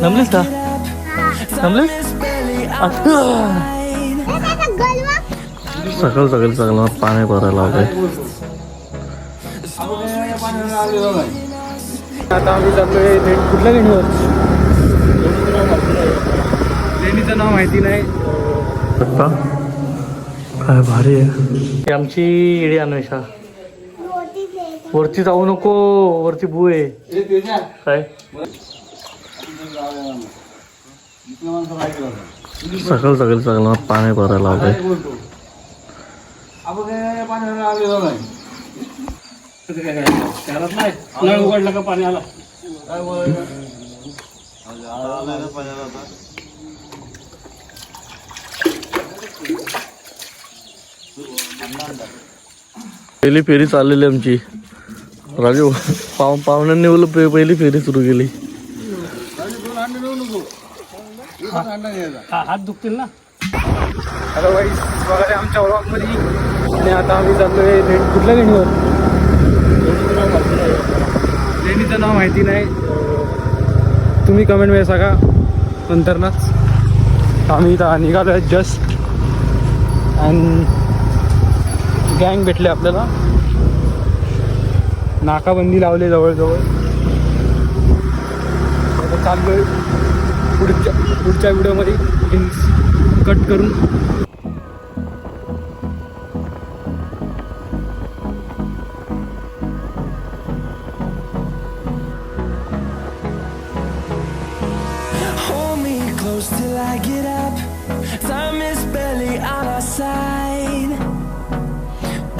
जमलीस का सकाळ सकाळी चांगला पाणी भरायला लावलंय आता आम्ही जातोय लेणी कुठल्या लेणीवर? लेणीचं नाव माहिती नाही. काय भारी आहे. ही आमची इडी अन्वेषा. वरती जाऊ नको वरती भू आहे काय? सकाळ सकाळी चांगला पाणी भरायला लावलंय उघडलं का पाणी आला पहिली फेरी चाललेली आमची. राजू पाव पाहुण्यांनी बोल पहिली फेरी सुरू केली. हा हात दुखतील ना? हॅलो स्वागत आहे आमच्या व्लॉगमध्ये आणि आता आम्ही जातोय लेणी कुठल्या लेणीवर? लेणीचं नाव माहिती नाही. तुम्ही कमेंटमध्ये सांगा. नंतरनच आम्ही इथं निघालो आहे जस्ट अँड गँग भेटले आपल्याला. नाकाबंदी लावली जवळजवळ. चाललो आहे पुढच्या पुढच्या व्हिडिओमध्ये कट करून till I get up. Time is barely on our side.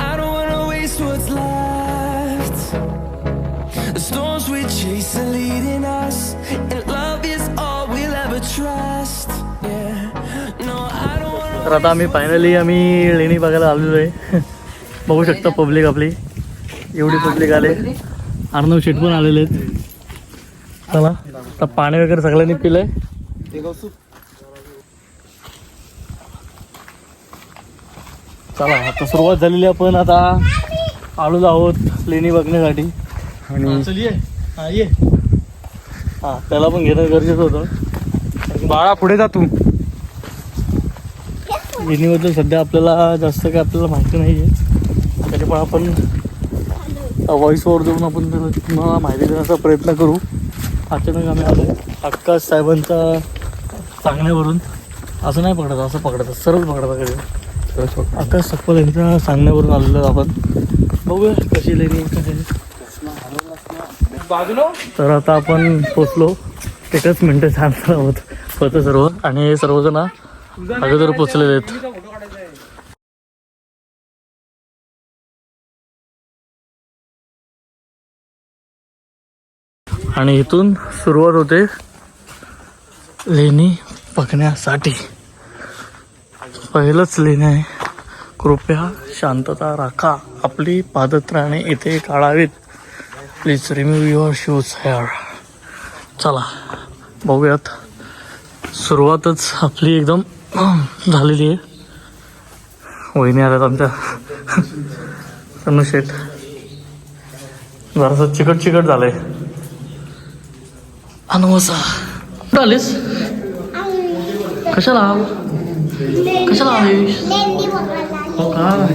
I don't wanna waste what's left. The storms we chase are leading up तर आता आम्ही फायनली आम्ही लेणी बघायला आलेलो आहे. बघू शकता पब्लिक आपली. एवढी पब्लिक आले. अर्णव शेट पण आलेले आहेत. चला आता पाणी वगैरे सगळ्यांनी पिलंय. चला आता सुरुवात झालेली आपण. आता आलेलो आहोत लेणी बघण्यासाठी. आणि हा हा त्याला पण घेणं गरजेचं होतं. बाळा पुढे जा तू. लेणीबद्दल सध्या आपल्याला जास्त काय आपल्याला माहिती नाही आहे. तरी पण आपण व्हॉइस ओव्हर देऊन आपण तुम्हाला माहिती देण्याचा प्रयत्न करू. अचानक आम्ही आलो. आकाश साहेबांचा सांगण्यावरून असं नाही पकडत असं पकडत सरळ पकडत आकाश सक्पल यांच्या सांगण्यावरून आलेलो आपण. बघूया कशी लेणी तर आता आपण पोचलो. एकच मिनटं थांबणार आहोत. होतं सर्व. आणि हे सर्वजण अगोदर पोचलेले आहेत. आणि इथून सुरुवात होते लेणी बघण्यासाठी. पहिलंच लेणी आहे. कृपया शांतता राखा. आपली पादत्राणे इथे काढावीत. Please remove your shoes here चला बघूयात. सुरुवातच आपली एकदम झालेली आहे. वहिनी आल्यात आमच्या. तनु शेठ. जरासं चिकट चिकट झालंय. अनुवसा कुठं आलीस? कशाला? कशाला आलीस? हो का?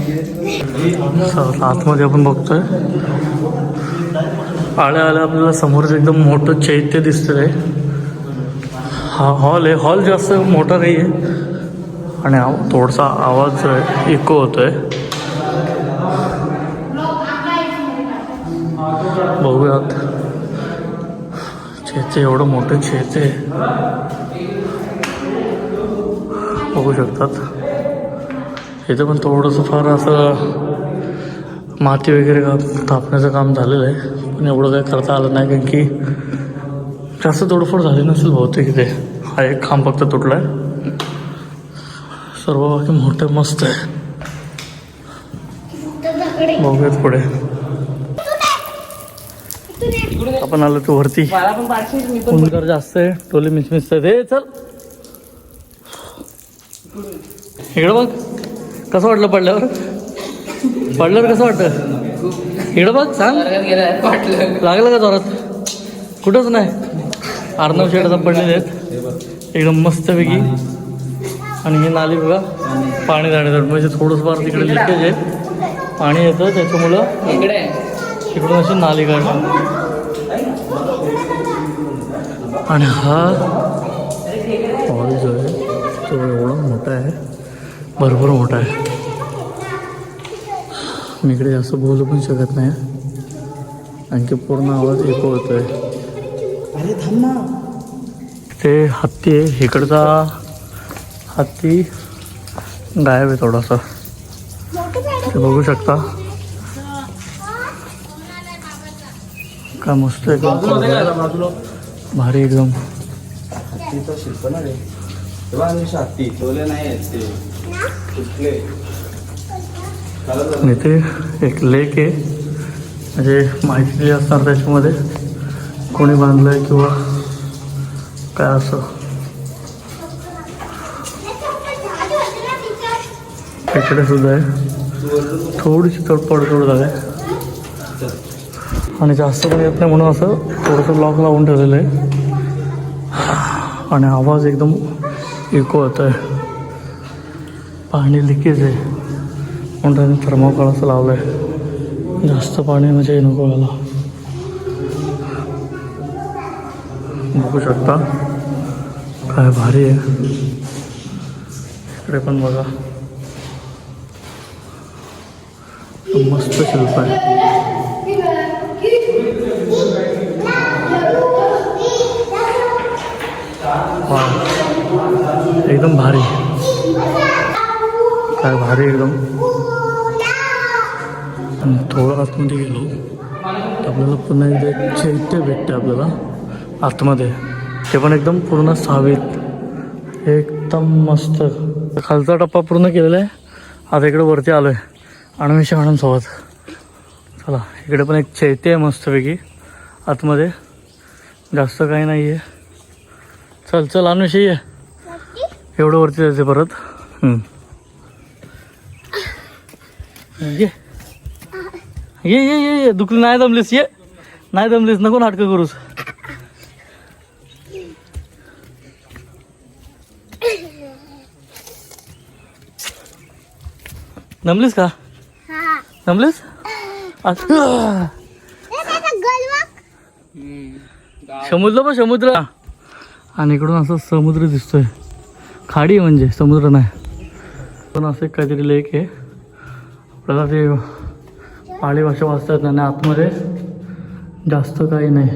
चला, आतमध्ये आपण बघतोय. आल्या आल्या आपल्याला समोरच एकदम मोठं चैत्य दिसतंय. हा हॉल आहे. हॉल जास्त मोठा नाही आहे आणि आव- थोडासा आवाज इको होतो आहे बघूयात. चेते एवढं मोठं चेते बघू शकतात. इथं पण थोडंसं फार असं माती वगैरे का थापण्याचं काम झालेलं आहे. पण एवढं काही करता आलं नाही कारण की जास्त तोडफोड झाली नसेल बहुतेक इथे. हा एक खांब फक्त तुटला आहे सर्व बाकी मोठं मस्त आहे बघूयात पुढे. आपण आलो तो वरती. उंदर जास्त आहे टोले मिसमिस हे चल. इकडं बघ. कसं वाटलं पडल्यावर? पडल्यावर कसं वाटतं? इकडं बघ सांग. लागलं का जोरात? कुठंच नाही. अर्णव शेड पडलेले आहेत. एकदम मस्तपैकी. आणि ही नाली बघा पाणी जाण्यासाठी म्हणजे थोडंसं फार तिकडे लिकेज आहे. पाणी येतं त्याच्यामुळं तिकडून अशी नाली काढतात आणि हा हॉल जो आहे तो एवढा मोठा आहे. भरपूर मोठा आहे. मी इकडे जास्त बोलू पण शकत नाही. आणखी पूर्ण आवाज एको होतोय. ते हत्ती आहे इकडचा हत्ती गायब आहे थोडासा. ते बघू शकता. काय मस्त एकदम भारी एकदम. इथे एक लेक आहे. म्हणजे माहिती असणार त्याच्यामध्ये. कोणी बांधलंय किंवा काय असं. इकडे सुद्धा आहे. थोडीशी तडपड थोडं आहे आणि जास्त पण येत नाही म्हणून असं थोडंसं लॉक लावून ठेवलेलं आहे. आणि आवाज एकदम इको होत आहे. पाणी लिकेज आहे. म्हणून त्याने थर्मोकॉल असं लावलं आहे जास्त पाणी म्हणजे नको याला. बघू शकता. काय भारी आहे. इकडे पण बघा. मस्त शिल्प आहे एकदम भारी. काय भारी एकदम. आणि थोडं आतमध्ये गेलो. आपल्याला पुन्हा एकदा चैत्य भेटते आपल्याला आतमध्ये. ते पण एकदम पूर्ण सावेत. एकदम मस्त. खालचा टप्पा पूर्ण केलेला आहे. आता इकडे वरती आलो आहे अणुविषय मॅडमसोबत. चला इकडे पण एक चैत्य आहे मस्तपैकी. आतमध्ये जास्त काही नाही आहे चल चल अनुषी ये. एवढं वरती जायचं परत. ये. ये ये ये ये. दुखली नाही दमलीस ये. नाही दमलीस नको नाटकं करूस. दमलीस का? अच्छा. समुद्र पण समुद्र. आणि इकडून असं समुद्र दिसतोय. खाडी म्हणजे समुद्र नाही. पण असं एक काहीतरी लेक आहे. आपल्याला ते पाळी भाषा वाचता येत नाही आणि आतमध्ये जास्त काही नाही.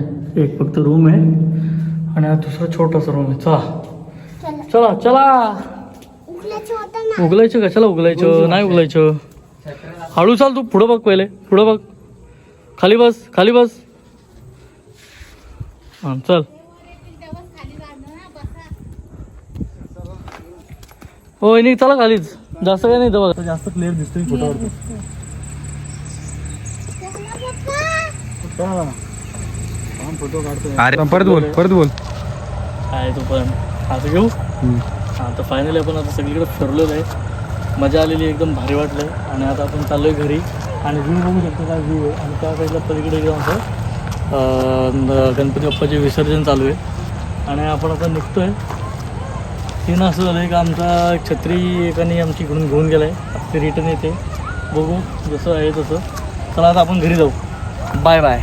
एक फक्त रूम आहे. आणि हा दुसरा छोटासा रूम आहे. चला. चला. चला उगलायचं कशाला उगलायचं. नाही उगलायचं. हळू चाल तू पुढं बघ पहिले पुढं बघ. खाली बस खाली बस. हां चल. हो नाही चला खालीच. जास्त काही नाही बघा. जास्त क्लिअर दिसतोय फोटोवर फोटो काढतोय. अरे परत बोल परत बोल. आहे तो पण? आता घेऊ? हां तर फायनली आपण आता सगळीकडे फिरलेलो आहे मजा आलेली एकदम भारी वाटलं. आणि आता आपण चाललो आहे घरी. आणि व्ह्यू बघू शकतो काय व्ह्यू आहे. आणि त्या साईडला पलीकडे एकदम असं गणपती बाप्पाचे विसर्जन चालू आहे. आणि आपण आता निघतो आहे तीन असं झालं आहे का आमचा छत्री एकाने आमची इकडून घेऊन गेला आहे ते रिटर्न येते. बघू जसं आहे तसं. चला आता आपण घरी जाऊ. Bye bye